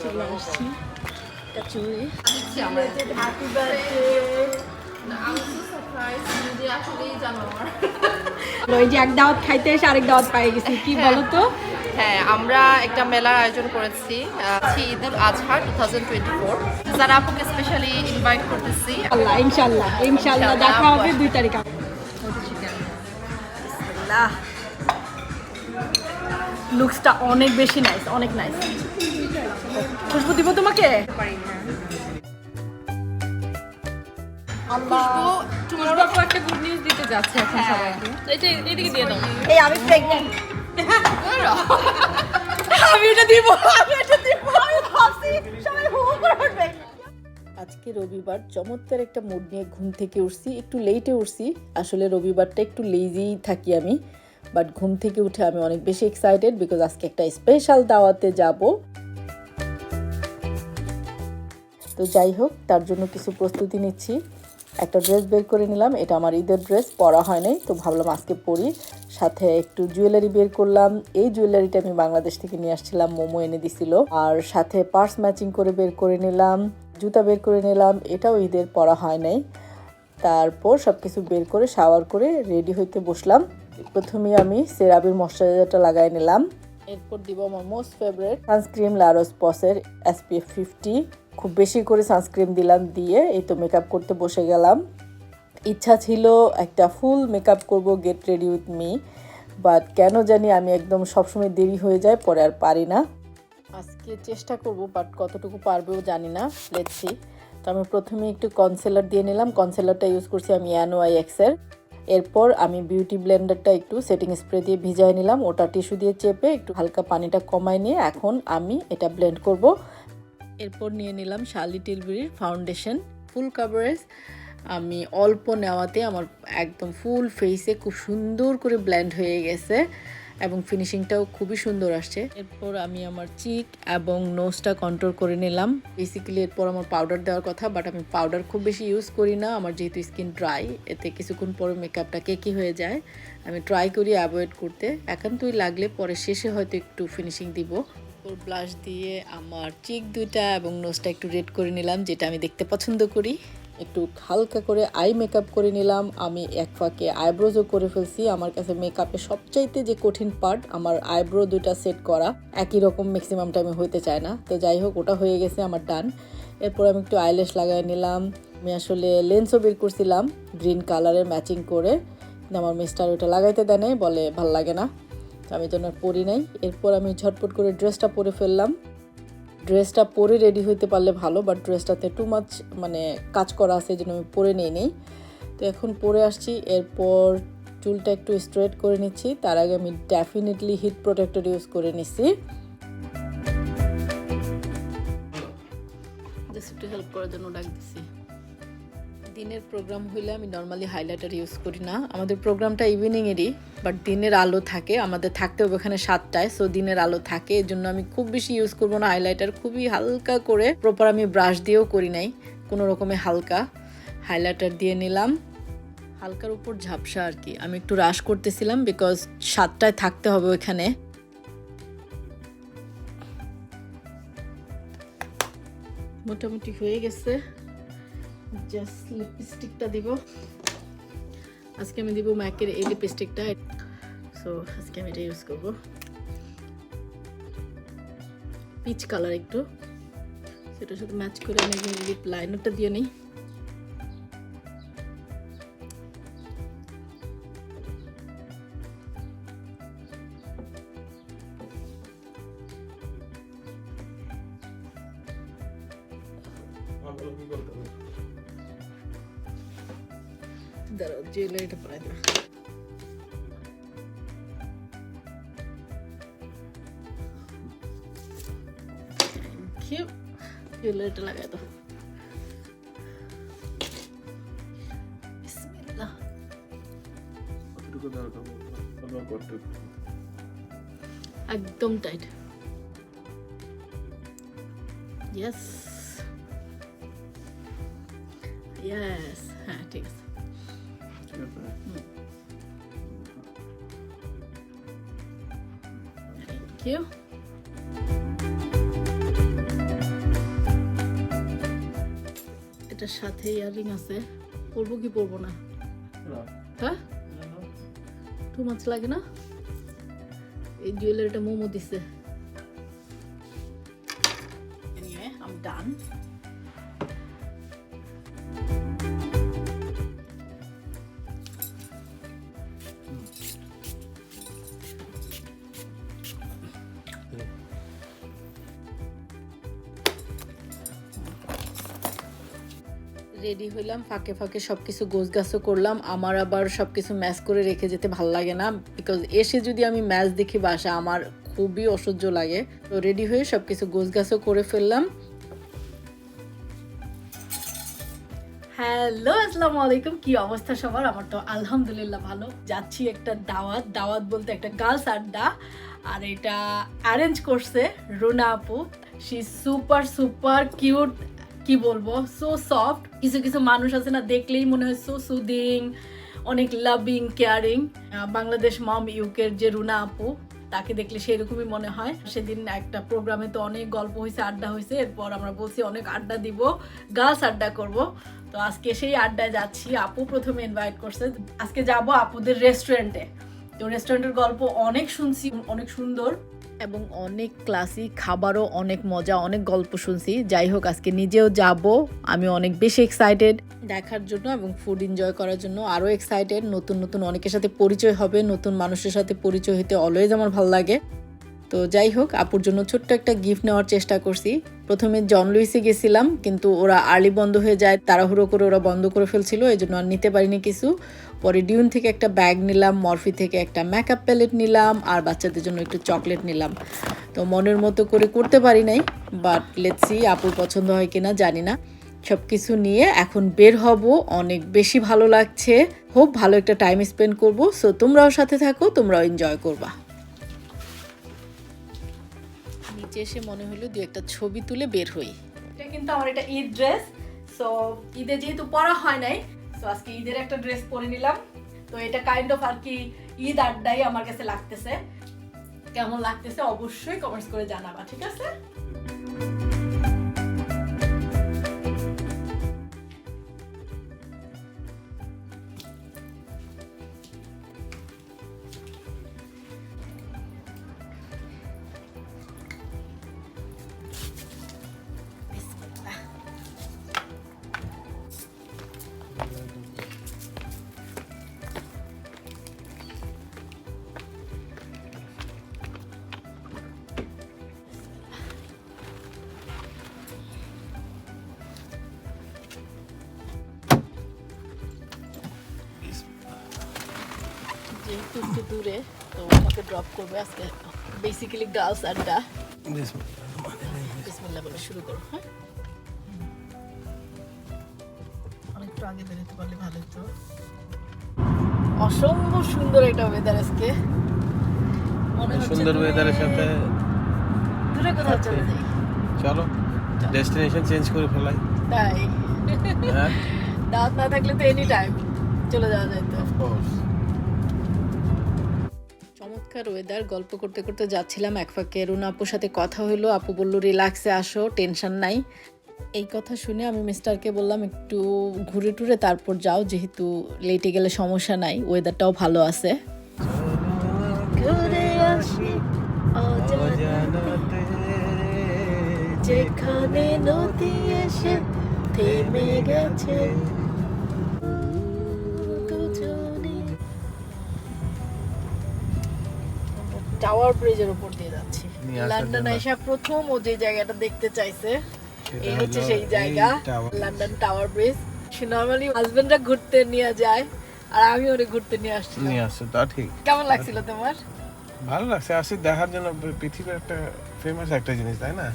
চলে আসছি দিচ্ছি আমরা হ্যাপি বার্থডে ওই যে এক দাওয়াত খাইতে এসে আরেক দাওয়াত পাই গেছি। কি বলো তো হ্যাঁ আমরা একটা মেলার আয়োজন করেছি। Eid ul Azha two thousand twenty four যারা আপুকে স্পেশালি ইনভাইট করতেছি আল্লাহ ইনশাল্লাহ ইনশাল্লাহ দেখা হবে দুই তারিখ লুকসটা অনেক বেশি নাইস অনেক নাইস খুশবু দিব তোমাকে? আল্লাহ। টুমরো একটা গুড নিউজ দিতে যাচ্ছে এখন সবাইকে। এই যে এদিকে দিয়ে দাও। এই আমি প্রেগন্যান্ট আমি এটা দিব আমি এটা দিব। আমি ভাবছি সবাই হু হু করে উঠবে। আজকে রবিবার চমৎকার একটা মুড নিয়ে ঘুম থেকে উঠছি একটু লেটে উঠছি। আসলে রবিবারটা একটু লেজিই থাকি আমি বাট ঘুম থেকে উঠে আমি অনেক বেশি এক্সাইটেড বিকজ আজকে একটা স্পেশাল দাওয়াতে যাব। তো যাই হোক, তার জন্য কিছু প্রস্তুতি নিচ্ছি। একটা ড্রেস বের করে নিলাম, এটা আমার ঈদের ড্রেস পরা হয় নাই, তো ভাবলাম আজকে পরি। সাথে একটু জুয়েলারি বের করলাম, এই জুয়েলারিটা আমি বাংলাদেশ থেকে নিয়ে আসছিলাম, মোমো এনে দিছিল। আর সাথে পার্স ম্যাচিং করে বের করে নিলাম, জুতা বের করে নিলাম, এটাও ঈদের পরা হয় নাই। তারপর সব কিছু বের করে শাওয়ার করে রেডি হইতে বসলাম। প্রথমে আমি সেরাবির ময়শ্চারাইজারটা লাগাই নিলাম। এরপর দিব আমার মোস্ট ফেভারিট সানস্ক্রিন লারোস পসের এসপিএফ ফিফটি খুব বেশি করে সানস্ক্রিন দিলাম, দিয়ে এই তো মেকআপ করতে বসে গেলাম। ইচ্ছা ছিল একটা ফুল মেকআপ করব get ready with me but কেন জানি আমি একদম সবসময় দেরি হয়ে যায়, পরে আর পারি না। আজকে চেষ্টা করব বাট কতটুকু পারবেও জানি না লেটসি তো আমি প্রথমে একটু কনসেলার দিয়ে নিলাম কনসিলারটা ইউজ করছি আমি অ্যানোয়াই এক্সের এরপর আমি বিউটি ব্লেন্ডারটা একটু সেটিং স্প্রে দিয়ে ভিজাই নিলাম, ওটা টিস্যু দিয়ে চেপে একটু হালকা পানিটা কমায় নিয়ে এখন আমি এটা ব্লেন্ড করব। এরপর নিয়ে নিলাম শার্লি টিলবিরির ফাউন্ডেশন ফুল কাভারেজ আমি অল্প নেওয়াতে আমার একদম ফুল ফেসে খুব সুন্দর করে ব্ল্যান্ড হয়ে গেছে এবং ফিনিশিংটাও খুবই সুন্দর আসছে। এরপর আমি আমার চিক এবং নোজটা কন্ট্রোল করে নিলাম। বেসিক্যালি এরপর আমার পাউডার দেওয়ার কথা বাট আমি পাউডার খুব বেশি ইউজ করি না। আমার যেহেতু স্কিন ড্রাই এতে কিছুক্ষণ পরে মেকআপটা কেকি হয়ে যায়। আমি ট্রাই করি অ্যাভয়েড করতে। একান্তই লাগলে পরে শেষে হয়তো একটু ফিনিশিং দিব। ওর ব্লাশ দিয়ে আমার চিক দুইটা এবং নোজটা একটু রেড করে নিলাম, যেটা আমি দেখতে পছন্দ করি। একটু হালকা করে আই মেকআপ করে নিলাম। আমি এক ফাঁকে আইব্রোজও করে ফেলছি। আমার কাছে মেকআপে সবচাইতে যে কঠিন পার্ট আমার আইব্রো দুইটা সেট করা। একই রকম ম্যাক্সিমাম টাইমে হইতে চায় না। তো যাই হোক, ওটা হয়ে গেছে আমার ডান এরপর আমি একটু আইল্যাশ লাগাই নিলাম। আমি আসলে লেন্সও বের করছিলাম গ্রিন কালারের ম্যাচিং করে। আমার মিস্টার ওটা লাগাইতে দেয় বলে ভালো লাগে না। তো আমি আর পরি নাই। এরপর আমি ঝটপট করে ড্রেসটা পরে ফেললাম। ড্রেসটা পরে রেডি হইতে পারলে ভালো বাট ড্রেসটাতে টু মাছ মানে কাজ করা আছে জন্য আমি পরে নিই নেই। তো এখন পরে আসছি, এরপর চুলটা একটু স্ট্রেট করে নিচ্ছি। তার আগে আমি ডেফিনেটলি হিট প্রোটেক্টর ইউজ করে নিচ্ছি। জাস্ট একটু হেল্প করার জন্য ডাক দিছি। দিনের প্রোগ্রাম হইলে আমি নর্মালি হাইলাইটার ইউজ করি না। আমাদের প্রোগ্রামটা ইভিনিংয়েরই বাট দিনের আলো থাকে। আমাদের থাকতে হবে ওখানে সাতটায় সো দিনের আলো থাকে। এর জন্য আমি খুব বেশি ইউজ করব না হাইলাইটার খুবই হালকা করে প্রপার আমি ব্রাশ দিয়েও করি নাই। কোনো রকমে হালকা হাইলাইটার দিয়ে নিলাম। হালকার উপর ঝাপসা আর কি। আমি একটু রাশ করতেছিলাম বিকজ সাতটায় থাকতে হবে ওইখানে মোটামুটি হয়ে গেছে। জাস্ট লিপস্টিকটা দিব। আজকে আমি দিব ম্যাকের এই লিপস্টিকটা সো আজকে আমি এটা ইউজ করব। পিচ কালার একটু। সেটার সাথে ম্যাচ করে আমি লিপ লাইনারটা দিয়ে নিই। দরকার একদম টাইট ইয়েস ইয়েস হ্যাঁ ঠিক আছে। এটার সাথে ইয়ারিং আছে। পরবো কি পরবো না? টু মাছ লাগে না? এই জুয়েলারিটা মোমো দিছে। রেডি হইলাম, ফাঁকে ফাঁকে সব কিছু গোছগাছও করলাম। আমার আবার সব কিছু ম্যাচ করে রেখে যেতে ভালো লাগে না বিকজ এসে যদি আমি ম্যাচ দেখি বাসা আমার খুবই অসহ্য লাগে। তো রেডি হয়ে সব কিছু গোছগাছও করে ফেললাম। হ্যালো, আসসালামু আলাইকুম। কি অবস্থা সবার? আমার তো আলহামদুলিল্লাহ ভালো। যাচ্ছি একটা দাওয়াত। দাওয়াত বলতে একটা গার্লস আড্ডা, আর এটা অ্যারেঞ্জ করছে রুনা আপু। শি সুপার সুপার কিউট কি বলব? সো সফট কিছু কিছু মানুষ আছে না, দেখলেই মনে হয় সো সুদিং অনেক লাভিং কেয়ারিং বাংলাদেশ মম ইউকের যে রুনা আপু, তাকে দেখলে সেরকমই মনে হয়। সেদিন একটা প্রোগ্রামে তো অনেক গল্প হয়েছে আড্ডা হয়েছে এরপর আমরা বলছি অনেক আড্ডা দিব গার্লস আড্ডা করব। তো আজকে সেই আড্ডায় যাচ্ছি, আপু প্রথমে ইনভাইট করছে। আজকে যাব আপুদের রেস্টুরেন্টে তো রেস্টুরেন্টের গল্প অনেক শুনছি, অনেক সুন্দর। এবং অনেক ক্লাসি খাবারও অনেক মজা, অনেক গল্প শুনছি। যাই হোক, আজকে নিজেও যাব। আমি অনেক বেশি এক্সাইটেড দেখার জন্য এবং ফুড এনজয় করার জন্য আরও এক্সাইটেড নতুন নতুন অনেকের সাথে পরিচয় হবে, নতুন মানুষের সাথে পরিচয় হতে অলওয়েজ আমার ভালো লাগে। তো যাই হোক, আপুর জন্য ছোট্ট একটা গিফট নেওয়ার চেষ্টা করছি। প্রথমে জন লুইসে গেছিলাম, কিন্তু ওরা আর্লি বন্ধ হয়ে যায়, তাড়াহুড়ো করে ওরা বন্ধ করে ফেলছিল এই জন্য আর নিতে পারিনি কিছু। পরে ডিউন থেকে একটা ব্যাগ নিলাম, মরফি থেকে একটা মেকআপ প্যালেট নিলাম, আর বাচ্চাদের জন্য একটু চকলেট নিলাম। তো মনের মতো করে করতে পারি নাই বাট লেটসি আপুর পছন্দ হয় কিনা, জানি না। সব কিছু নিয়ে এখন বের হব, অনেক বেশি ভালো লাগছে। খুব ভালো একটা টাইম স্পেন্ড করব। সো তোমরাও সাথে থাকো, তোমরাও এনজয় করবা। নিচে এসে মনে হলো দু একটা ছবি তুলে বের হই। এটা কিন্তু আমার এটা ঈদ ড্রেস সো ঈদে যেহেতু পরা হয় নাই সো আজকে ঈদের একটা ড্রেস পরে নিলাম। তো এটা কাইন্ড অফ আর কি ঈদ আড্ডাই আমার কাছে লাগতেছে। কেমন লাগতেছে অবশ্যই কমেন্টস করে জানাবা, ঠিক আছে? দূরে তো আমাকে ড্রপ করবে আজকে। বেসিক্যালি গার্লস আড্ডা বিসমিল্লাহ বলে শুরু করো হ্যাঁ? অনেকটু আগে বেরোতে পারলে ভালো হতো। অসম্ভব সুন্দর একটা ওয়েদার আজকে। সুন্দর ওয়েদারের সাথে দূরে কোথাও চলে যাই। চলো ডেস্টিনেশন চেঞ্জ করে ফেলাই। তাই। হ্যাঁ। দাঁত না থাকলে তো এনি টাইম চলে যাওয়া যেত অফকোর্স চমৎকার ওয়েদার গল্প করতে করতে যাচ্ছিলাম এক ফাঁকে। রুনা আপুর সাথে কথা হলো আপু বলল রিল্যাক্সে আসো টেনশন নাই। এই কথা শুনে আমি মিস্টারকে বললাম, একটু ঘুরে টুরে তারপর যাও, যেহেতু লেটে গেলে সমস্যা নাই ওয়েদারটাও ভালো আছে। যেখানে নদী এসে থেমে গেছে। টাওয়ার ব্রিজের উপর দিয়ে যাচ্ছি। লন্ডন। এসে প্রথম ও যে জায়গাটা দেখতে চাইছে এই হচ্ছে সেই জায়গা লন্ডন টাওয়ার ব্রিজ নর্মালি হাজবেন্ডরা ঘুরতে নিয়ে যায় আর আমি ওরে ঘুরতে নিয়ে আসছি নিয়ে আসছো তা ঠিক। কেমন লাগছিল তোমার? ভালো লাগছে আসি দেখার জন্য পৃথিবীর একটা ফেমাস একটা জিনিস তাই না?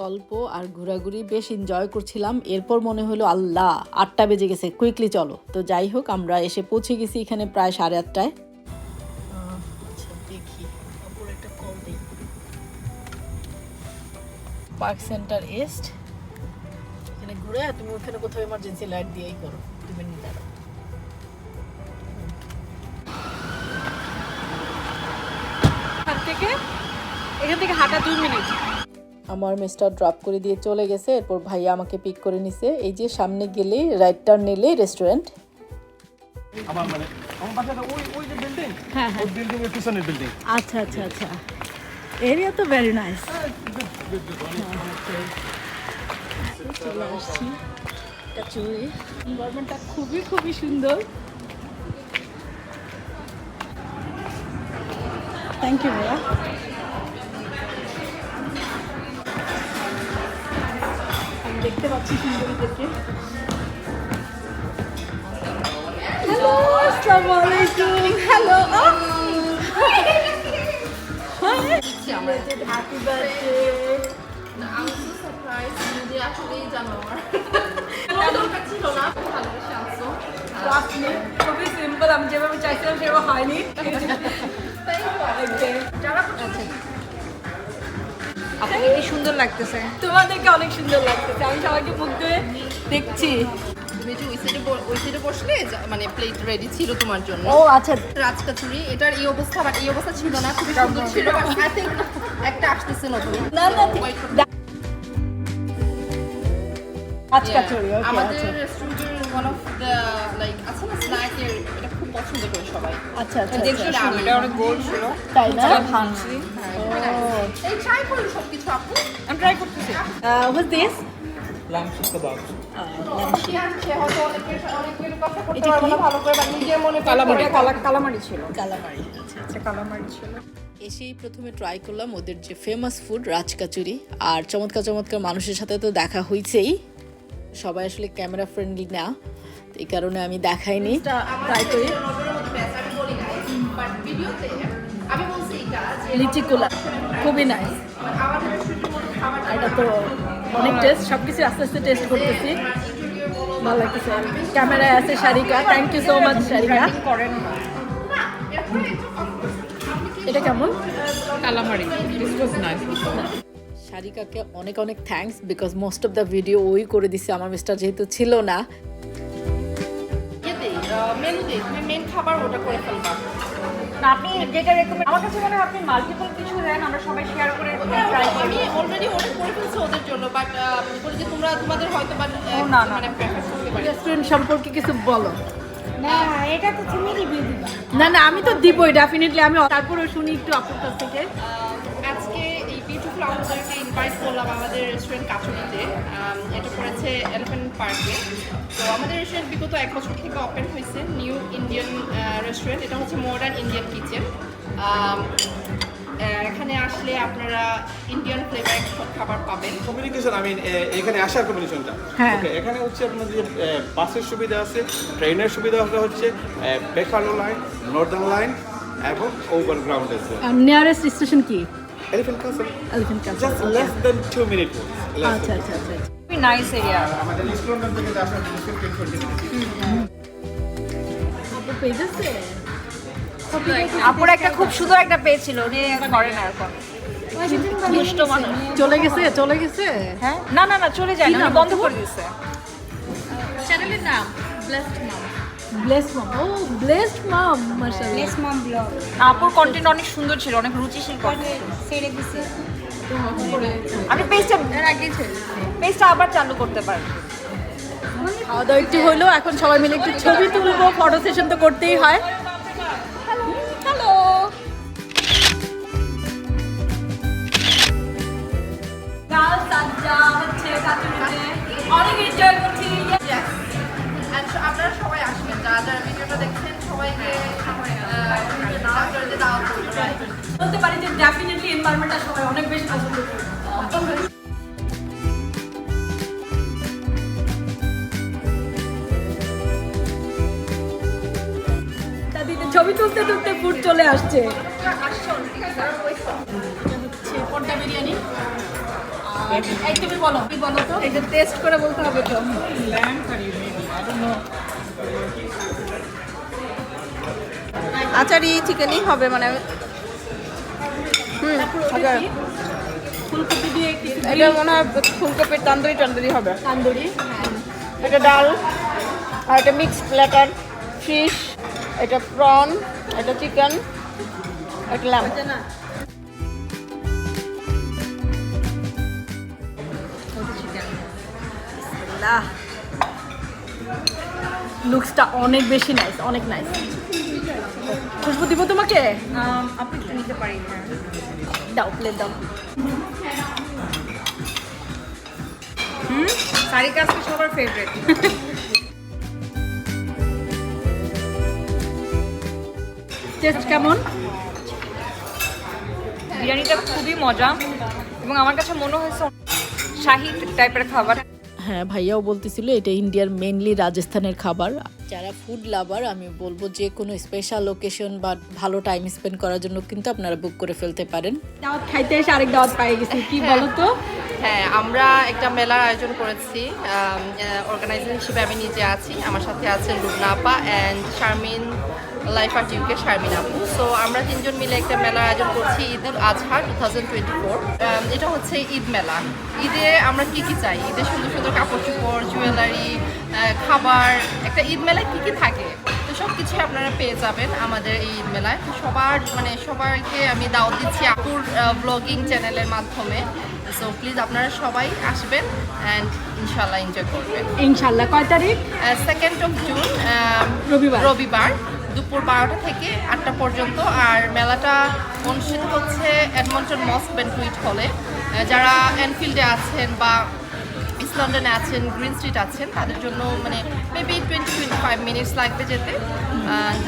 গল্প আর ঘোরাঘুরি বেশ এনজয় করছিলাম। এরপর মনে হলো আল্লাহ আটটা বেজে গেছে কুইকলি চলো। তো যাই হোক আমরা এসে পৌঁছে গেছি এখানে প্রায় সাড়ে আটটায়। Park centre east. এখানে ঘুরে তুমি ওখানে কোথাও এমার্জেন্সি লাইট দিয়েই করো তুমি নিতে এখান থেকে এখান থেকে হাঁটা দুই মিনিট। আমার মিস্টার ড্রপ করে দিয়ে চলে গেছে এরপর ভাইয়া আমাকে পিক করে নিছে। এই যে সামনে গেলেই রাইট টার্ন নিলেই রেস্টুরেন্ট আমার মানে আমার বাসাটা ওই ওই যে বিল্ডিং হ্যাঁ হ্যাঁ। ওই বিল্ডিং এর পিছনের বিল্ডিং আচ্ছা আচ্ছা আচ্ছা। এরিয়া তো ভেরি নাইস চলে আসছি খুবই খুবই সুন্দর। থ্যাংক ইউ ভাইয়া আমি দেখতে পাচ্ছি সুন্দরীদেরকে। হ্যালো তো সারপ্রাইজ যে আসলেই জানো আমার দরকার ছিল না ভালোবেসে আনছো আপনি খুবই সিম্পল আমি যেভাবে চাইছিলাম সেভাবে হয়নি আপনাকে কি সুন্দর লাগতেছে তোমাদেরকে অনেক সুন্দর লাগতেছে আমি সবাইকে মুগ্ধ হয়ে দেখছি তুমি যে ওই সাইডে ওই সাইডে বসলে মানে প্লেট রেডি ছিল তোমার জন্য ও আচ্ছা রাজকাচুরি এটার এই অবস্থা বাট এই অবস্থা ছিল না খুবই সুন্দর ছিল আই একটা আসতেছে নতুন না না ওকে আমাদের আচ্ছা। রেস্টুরেন্টের ওয়ান অফ দ্য লাইক আছে না স্ন্যাকের এটা খুব পছন্দ করে সবাই। আচ্ছা আচ্ছা দেখছ আচ্ছা। এটা অনেক গোল ছিল। তাই না? ভাঙছি। এই ট্রাই করুন সবকিছু আপু। আমি ট্রাই করতেছি। হোয়াট দিস মনে আচ্ছা আচ্ছা। এসেই প্রথমে ট্রাই করলাম ওদের যে ফেমাস ফুড রাজকাচুরি। আর চমৎকার চমৎকার মানুষের সাথে তো দেখা হয়েছেই সবাই আসলে ক্যামেরা ফ্রেন্ডলি না তো এই কারণে আমি দেখাইনি। ট্রাই করি। বাট ভিডিওতে আমি বলছি এটা যে লিচি কোলা খুবই নাইস এটা তো অনেক টেস্ট সব কিছু আস্তে আস্তে টেস্ট করতেছি। ভালো লাগতেছে। ক্যামেরায় আছে Sharika. Thank you so much Sharika. এটা কেমন? কালামারি। দিস ওয়াজ নাইস শারিকাকে অনেক অনেক thanks because most of the video ওই করে দিছে আমার মিস্টার যেহেতু ছিল না। তুমি মেন খাবার ওটা করে ফেলবা। না আপনি যেটা রেকমেন্ড আমার কাছে মনে হয় আপনি মাল্টিপল কিছু দেন আমরা সবাই শেয়ার করে ট্রাই করি। আমি অলরেডি অর্ডার করে ফেলছি ওদের জন্য বাট বলি যে তোমরা তোমাদের হয়তো না, না। মানে প্রেফার করতে পারি। রেস্টুরেন্ট সম্পর্কে কিছু বলো। না এটা তো তুমি রিভিউ দিবা। না না আমি তো দিবই ডেফিনেটলি আমি তারপরে শুনি একটু আপনার কাছ থেকে। বিউটিফুল ইনভাইট করলাম আমাদের রেস্টুরেন্ট কাচুরিতে আম, এটা পড়েছে এলিফেন্ট পার্কে তো আমাদের রেস্টুরেন্ট বিগত এক বছর থেকে ওপেন হয়েছে নিউ ইন্ডিয়ান রেস্টুরেন্ট এটা হচ্ছে মডার্ন ইন্ডিয়ান কিচেন এখানে আসলে আপনারা ইন্ডিয়ান ফ্লেভার খাবার পাবেন। কমিউনিকেশন আমি এখানে আসার কমিউনিকেশনটা হ্যাঁ। ওকে এখানে হচ্ছে আপনার যে বাসের সুবিধা আছে ট্রেনের সুবিধা হচ্ছে বেকালো লাইন নর্দার্ন লাইন এবং ওভারগ্রাউন্ড আছে। নিয়ারেস্ট স্টেশন কি? এলিফেন্ট কাসল এলিফেন্ট কাছে just less than two minute আচ্ছা আচ্ছা আচ্ছা খুবই নাইস এরিয়া আমাদের ইস্ট লন্ডন থেকে আসলে ডিসকাউন্ট করে দিচ্ছি আপুর একটা খুব সুন্দর একটা পেজ ছিল উনি করেন না এখন চলে গেছে চলে গেছে? হ্যাঁ? না না না চলে যায় না বন্ধ করে দিয়েছে। চ্যানেলের নাম ব্লেসড মাম ব্লেসড মম ও ব্লেসড মম মাশাআল্লাহ. আপুর কন্টেন্ট অনেক সুন্দর ছিল অনেক রুচিশীল কন্টেন্ট ছেড়ে দিছে। আমি পেজটা পেজটা আবার চালু করতে পারি খাওয়া দাওয়া একটু হলো এখন সবাই মিলে একটু ছবি তুলবো ফটো সেশন তো করতেই হয়। অনেক এনজয় করছি আপনারা সবাই আসবেন যারা যারা ভিডিওটা দেখছেন সবাইকে? বলতে পারি যে ডেফিনেটলি এনভায়রনমেন্টটা সবাই অনেক বেশি পছন্দ করে। ছবি তুলতে তুলতে ফুড চলে আসছে। পর্দা বিরিয়ানি। বলো। বলো তো। এটা টেস্ট করে বলতে হবে তো। আচারি চিকেনই হবে মানে। ফুলকপি এটা মনে হয় ফুলকপির তান্দুরি টান্দুরি হবে। তান্দুরি। এটা ডাল আর এটা মিক্স প্ল্যাটার ফিশ এটা প্রন এটা চিকেন এটা ল্যাম্প লুকসটা অনেক বেশি নাইস অনেক নাইস খুশবু দিব তোমাকে? Um, আপনি নিতে পারি হ্যাঁ। দাও প্লেট দাও। হুম? সারিকা আজকে সবার ফেভারিট টেস্ট কেমন? বিরিয়ানিটা খুবই মজা এবং আমার কাছে মনে হয়েছে শাহি টাইপের খাবার। হ্যাঁ ভাইয়াও বলতেছিল এটা ইন্ডিয়ার মেনলি রাজস্থানের খাবার। যারা ফুড লাভার আমি বলব যে কোনো স্পেশাল লোকেশন বা ভালো টাইম স্পেন্ড করার জন্য কিন্তু আপনারা বুক করে ফেলতে পারেন। দাওয়াত খাইতে এসে আরেক দাওয়াত পাই গেছি কি বলো তো হ্যাঁ আমরা একটা মেলার আয়োজন করেছি অর্গানাইজার হিসেবে আমি নিজে আছি আমার সাথে আছেন লুবনা আপা অ্যান্ড শারমিন লাইফ আর টিউকে শারমিন আপু সো আমরা তিনজন মিলে একটা মেলার আয়োজন করছি Eid ul Azha two thousand twenty four এটা হচ্ছে ঈদ মেলা। ঈদে আমরা কী কী চাই? ঈদে সুন্দর সুন্দর কাপড় চোপড় জুয়েলারি খাবার একটা ঈদ মেলায় কী কী থাকে? তো সব কিছুই আপনারা পেয়ে যাবেন আমাদের এই ঈদ মেলায়। তো সবার মানে সবাইকে আমি দাওয়াত দিচ্ছি আপুর ব্লগিং চ্যানেলের মাধ্যমে। সো প্লিজ আপনারা সবাই আসবেন অ্যান্ড ইনশাল্লাহ এনজয় করবেন। ইনশাল্লাহ কয় তারিখ? সেকেন্ড অফ জুন রবিবার। রবিবার। দুপুর বারোটা থেকে আটটা পর্যন্ত। আর মেলাটা অনুষ্ঠিত হচ্ছে এডমন্টন মস্ক ব্যান্কুইট হলে। যারা এনফিল্ডে আছেন বা ইস্ট লন্ডনে আছেন গ্রিন স্ট্রিট আছেন তাদের জন্য মানে maybe twenty twenty five minutes লাগবে যেতে।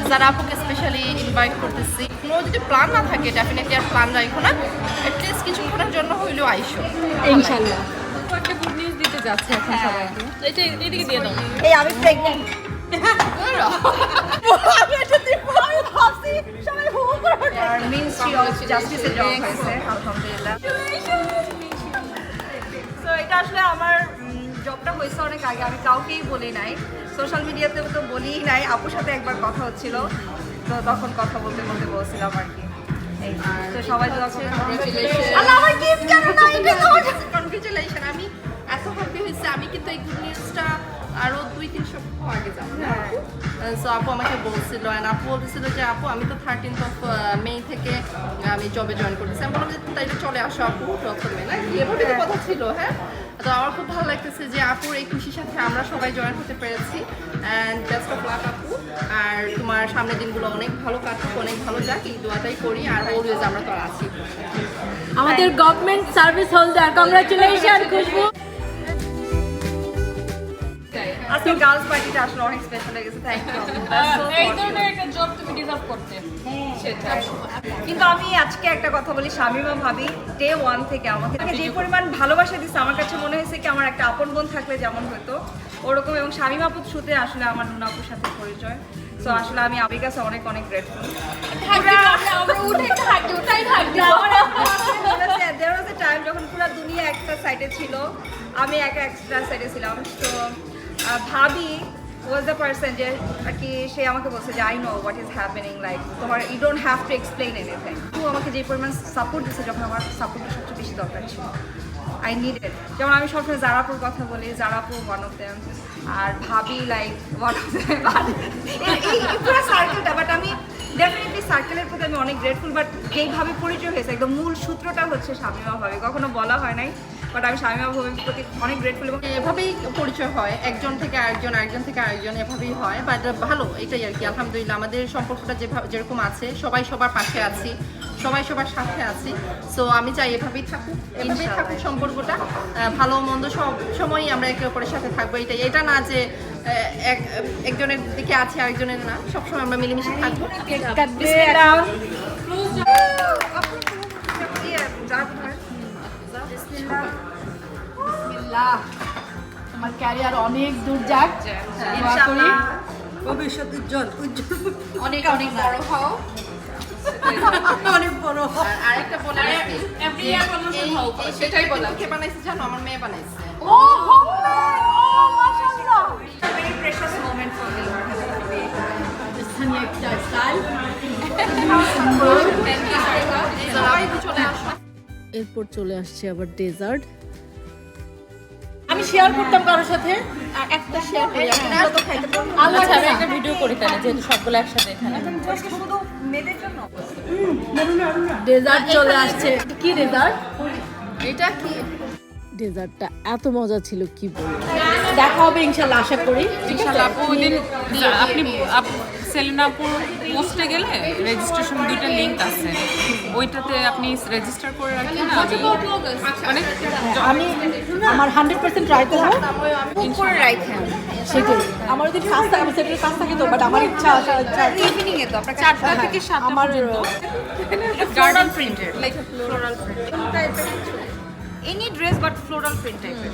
যারা আপুকে স্পেশালি ইনভাইট করতেছি কোনো যদি প্ল্যান না থাকে ডেফিনেটলি আর প্ল্যান রাখো না। অ্যাটলিস্ট কিছুক্ষণের জন্য হইলেও আইসো। ইনশাল্লাহ। একটা গুড নিউজ দিতে যাচ্ছে এখন সবাইকে। এটা এদিকে দিয়ে দাও। এই আমি প্রেগনেন্ট মিনিস্ট্রি অফ জাস্টিসে জব হয়েছে আলহামদুলিল্লাহ তো এটা আসলে আমার জবটা হয়েছে অনেক আগে আমি কাউকেই বলি নাই। সোশ্যাল মিডিয়াতে তো বলিই নাই আপুর সাথে একবার কথা হচ্ছিল। তো তখন কথা বলতে বলতে বলছিলাম আর কি। তো সবাই তো তখন আল্লাহ আমার gift কেন না? এটা তো আমার আমি এত হ্যাপি হয়েছে আমি কিন্তু এই গুড নিউজটা আরও দুই তিন সপ্তাহ আগে যাব। সো আপু আমাকে বলছিল অ্যান্ড আপু বলতেছিল যে আপু আমি তো থার্টিন্থ অফ মে থেকে আমি জবে জয়েন করতেছি। আমি বললাম যে তাইলে চলে আসো আপু টুয়েলথ মে না? এভাবে তো কথা ছিল হ্যাঁ? তো আমার খুব ভালো লাগতেছে যে আপুর এই খুশির সাথে আমরা সবাই জয়েন হতে পেরেছি। অ্যান্ড বেস্ট অফ লাক আপু। আর তোমার সামনের দিনগুলো অনেক ভালো কাটুক অনেক ভালো যাক এই দোয়াটাই করি। আর অলওয়েজ আমরা তো আছি। আমাদের government service holder congratulation Khushbu. আজকে গার্লস পার্টিটা আসলে অনেক স্পেশাল হয়ে গেছে থ্যাংক ইউ এই ধরনের একটা জব তুমি ডিজার্ভ করতে। কিন্তু আমি আজকে একটা কথা বলি শামিমা ভাবি ডে ওয়ান থেকে আমাকে যে পরিমাণ ভালোবাসা দিচ্ছে আমার কাছে মনে হয়েছে কি আমার একটা আপন বোন থাকলে যেমন হতো ওরকম। এবং শামিমা আপুর শুতে আসলে আমার নুনাপুর সাথে পরিচয়। সো আসলে আমি আবির কাছে অনেক অনেক গ্রেটফুল দেয়ার ওয়াজ এ টাইম যখন পুরো দুনিয়া একটা সাইডে ছিল আমি একা এক্সট্রা সাইডে ছিলাম। তো ভাবি ওয়াজ দ্য পার্সন যে, আর কি সে আমাকে বলছে যে I know what is happening like তোমার you don't have to explain anything তো আমাকে যে পরিমাণ সাপোর্ট দিচ্ছে যখন আমার সাপোর্টটা সবচেয়ে বেশি দরকার ছিল আই নিডেড যেমন আমি সবসময় জারাপুর কথা বলি, জারাপুর ওয়ান অফ দেম আর ভাবি লাইক ওয়ান অফ দেম পুরো সার্কেলটা বাট আমি ডেফিনেটলি সার্কেলের প্রতি আমি অনেক গ্রেটফুল বাট যেইভাবে পরিচয় হয়েছে, একদম মূল সূত্রটা হচ্ছে শামিমা ভাবি, কখনো বলা হয় নাই। বাট আমি শামিমা ভাবির প্রতি অনেক গ্রেটফুল এবং এভাবেই পরিচয় হয় একজন থেকে আরেকজন আরেকজন থেকে আরেকজন এভাবেই হয় বাট ভালো এটাই আর কি আলহামদুলিল্লাহ আমাদের সম্পর্কটা যেভাবে যেরকম আছে সবাই সবার পাশে আছি সবাই সবার সাথে আছি সো আমি চাই এভাবেই থাকুক এভাবেই। থাকুক সম্পর্কটা ভালো মন্দ সব সময়ই আমরা একে অপরের সাথে থাকব এটাই এটা না যে এক- একজনের দিকে আছে আরেকজনের না সবসময় আমরা মিলেমিশে থাকব বিসমিল্লাহ তোমার ক্যারিয়ার অনেক দূর যাক। ভবিষ্যৎ উজ্জ্বল উজ্জ্বল। অনেক অনেক বড় হও। অনেক বড় আরেকটা বলে সেটাই বললাম। কে বানাইছে জানো? আমার মেয়ে বানাইছে। ও. স্থানীয় একটা স্টাইল সবাই চলে এরপর চলে আসছে আবার ডেজার্ট আমি শেয়ার করতাম কারোর সাথে। একটা শেয়ার করি তো খাইতে আল্লাহ আচ্ছা একটা ভিডিও করি তাহলে যেহেতু সবগুলো একসাথে এখানে। শুধু মেয়েদের জন্য। ডেজার্ট চলে আসছে। কি ডেজার্ট এটা কি? ডেজার্টটা এত মজা ছিল কি বলব। দেখা হবে ইনশাল্লাহ আশা করি। ইনশাল্লাহ আপু ওই দিন আপনি সেলিনাপুর পোস্টে গেলে রেজিস্ট্রেশন দুইটা লিঙ্ক আছে। ওইটাতে আপনি রেজিস্টার করে রাখেন আমি মানে আমি আমার হান্ড্রেড পার্সেন্ট ট্রাই করব করে রাখেন সেটাই। আমার যদি কাজ থাকে সেটার কাজ থাকে তো বাট আমার ইচ্ছা। ইভিনিং এ তো আপনার চারটা থেকে সাতটা আমার garden printed like any dress but floral print টাইপের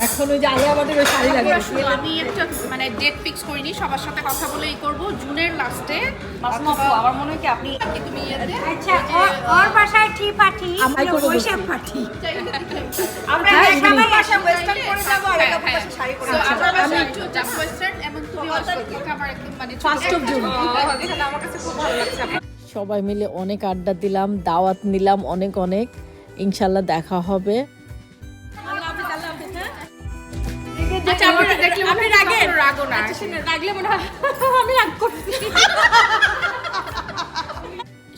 এখন ওই যে আলিয়া ভাটের ওই শাড়ি লাগে। আমি একটা মানে ডেট ফিক্স করিনি সবার সাথে কথা বলে এই করব। জুনের লাস্টে আমার মনে হয় কি আপনি তুমি আচ্ছা ওর- ওর বাসায় টি পার্টি আমায় করে বৈশাখ পার্টি আমরা সবাই আসা ওয়েস্টার্ন করে যাব আর একটা পাশে শাড়ি পরে বাসায় একটু জাস্ট ওয়েস্টার্ন এবং তুমি আমার একদম মানে ফার্স্ট অফ জুন আমার কাছে খুব ভালো লাগছে। সবাই মিলে অনেক আড্ডা দিলাম দাওয়াত নিলাম অনেক অনেক। ইনশাল্লাহ দেখা হবে। আচ্ছা করছি।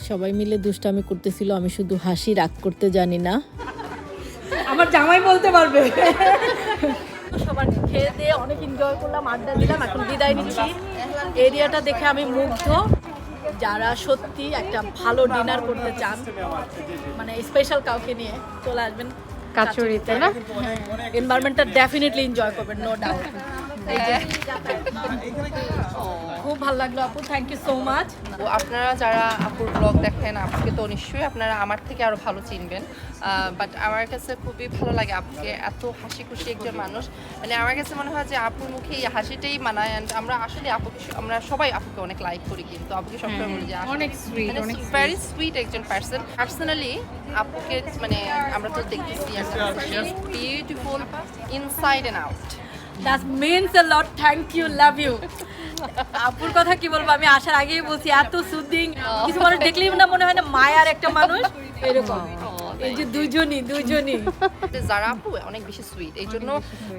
সবাই মিলে দুষ্টামি করতেছিল আমি শুধু হাসি রাগ করতে জানি না। আমার জামাই বলতে পারবে। সবার খেয়ে দিয়ে অনেক এনজয় করলাম আড্ডা দিলাম এখন বিদায় নিচ্ছি। এরিয়াটা দেখে আমি মুগ্ধ। যারা সত্যি একটা ভালো ডিনার করতে চান মানে স্পেশাল কাউকে নিয়ে চলে আসবেন কাচুরিতে না? এনভায়রনমেন্টটা ডেফিনেটলি এনজয় করবেন নো ডাউট খুব ভালো লাগল আপু থ্যাংক ইউ সো মাচ তো আপনারা যারা আপুর ব্লগ দেখেন আপুকে তো নিশ্চয়ই আপনারা আমার থেকে আরও ভালো চিনবেন। বাট আমার কাছে খুবই ভালো লাগে আপুকে এত হাসি খুশি একজন মানুষ। মানে আমার কাছে মনে হয় যে আপুর মুখে এই হাসিটাই মানায় অ্যান্ড আমরা আসলে আপুকে আমরা সবাই আপুকে অনেক লাইক করি কিন্তু আপুকে সবসময় বলি যে অনেক সুইট ভেরি সুইট একজন পার্সন পার্সোনালি আপুকে মানে আমরা তো দেখতেছি beautiful inside and out that means a lot thank you love you আপুর কথা কি বলব? আমি আসার আগেই বলছি এত সুদিং কিছু মানুষ দেখলেই না মনে হয় না মায়ার একটা মানুষ। এরকম। এই যে দুজনই দুজনই। যারা আপু অনেক বেশি সুইট এই জন্য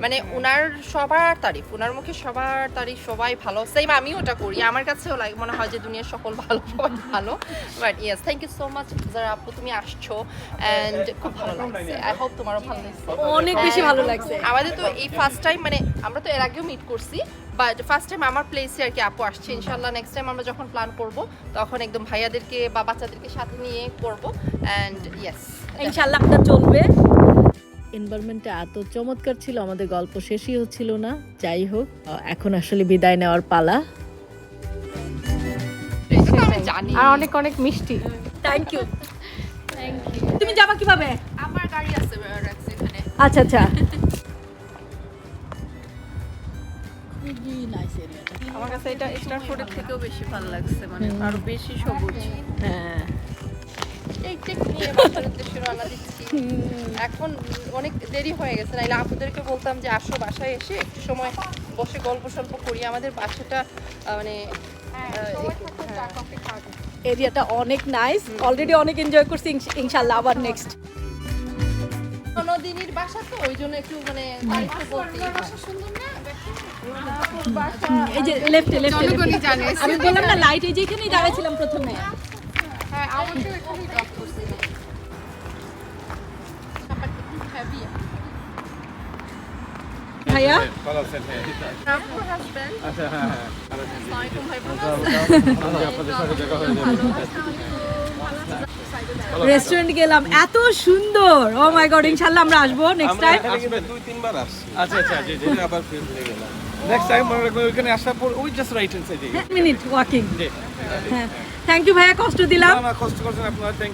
মানে ওনার সবার তারিফ ওনার মুখে সবার তারিফ সবাই ভালো। সেম আমি ওটা করি। আমার কাছেও লাগে মনে হয় যে দুনিয়ার সকল ভালো সবাই ভালো। But yes thank you so much যারা আপু তুমি আসছো। অ্যান্ড খুব ভালো লাগছে। আই হোপ তোমারও ভালো লাগছে। অনেক বেশি ভালো লাগছে। আমাদের তো এই ফার্স্ট টাইম মানে আমরা তো এর আগেও মিট করছি। বাট ফার্স্ট টাইম আমার প্লেসে আর কি আপু আসছে। ইনশাল্লাহ নেক্সট টাইম আমরা যখন প্ল্যান করব তখন একদম ভাইয়াদেরকে বা বাচ্চাদেরকে সাথে নিয়ে করব। অ্যান্ড ইয়েস ইনশাআল্লাহ আপনার চলবে। এনভায়রনমেন্টটা এত চমৎকার ছিল আমাদের গল্প শেষই হচ্ছিল না। যাই হোক এখন আসলে বিদায় নেওয়ার পালা। জানি আর অনেক অনেক মিষ্টি। থ্যাংক ইউ তুমি যাবা কীভাবে? আমার গাড়ি আছে এখানে। আচ্ছা আচ্ছা। আমার কাছে এটা স্টার ফুডের থেকেও বেশি ভালো লাগছে মানে আরও বেশি সবুজ। হ্যাঁ। নিয়ে বাসার উদ্দেশ্যে রওনা দিচ্ছি এখন অনেক দেরি হয়ে গেছে। নাইলে আপুদেরকে বলতাম যে আসো বাসায় এসে একটু সময় বসে গল্প সল্প করি। আমাদের বাসাটা মানে। এরিয়াটা অনেক নাইস অলরেডি অনেক এনজয় করছি ইনশ- ইনশাআল্লাহ আবার নেক্সট নদিনীর বাসা তো ওই জন্য একটু মানে তারিখটা বলতে বাসা সুন্দর না? এই যে লেফটে লেফটে আমি বললাম না লাইট এই যে এখানেই দাঁড়াইছিলাম প্রথমে। হ্যাঁ আমাকেও ড্রপ ভাইয়া আচ্ছা রেস্টুরেন্ট গেলাম এত সুন্দর। ও মাই গড ইনশাআল্লাহ আমরা আসব নেক্সট টাইম দুই তিনবার আসছি। আচ্ছা আচ্ছা জি জি আবার ফেল হয়ে গেলাম নেক্সট টাইম আমরা ওইখানে আসার পর ওই জাস্ট রাইট হ্যান্ড সাইডে মিনিট ওয়াকিং হ্যাঁ। থ্যাংক ইউ ভাইয়া কষ্ট দিলাম। না না কষ্ট করছেন আপনারা থ্যাংক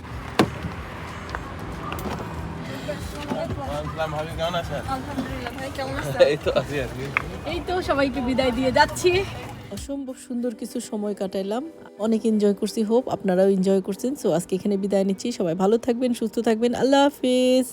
এই তো সবাইকে বিদায় দিয়ে যাচ্ছি। অসম্ভব সুন্দর কিছু সময় কাটাইলাম। অনেক এনজয় করছি হোপ আপনারাও এনজয় করছেন। সো আজকে এখানে বিদায় নিচ্ছি। সবাই ভালো থাকবেন সুস্থ থাকবেন। আল্লাহ হাফিজ।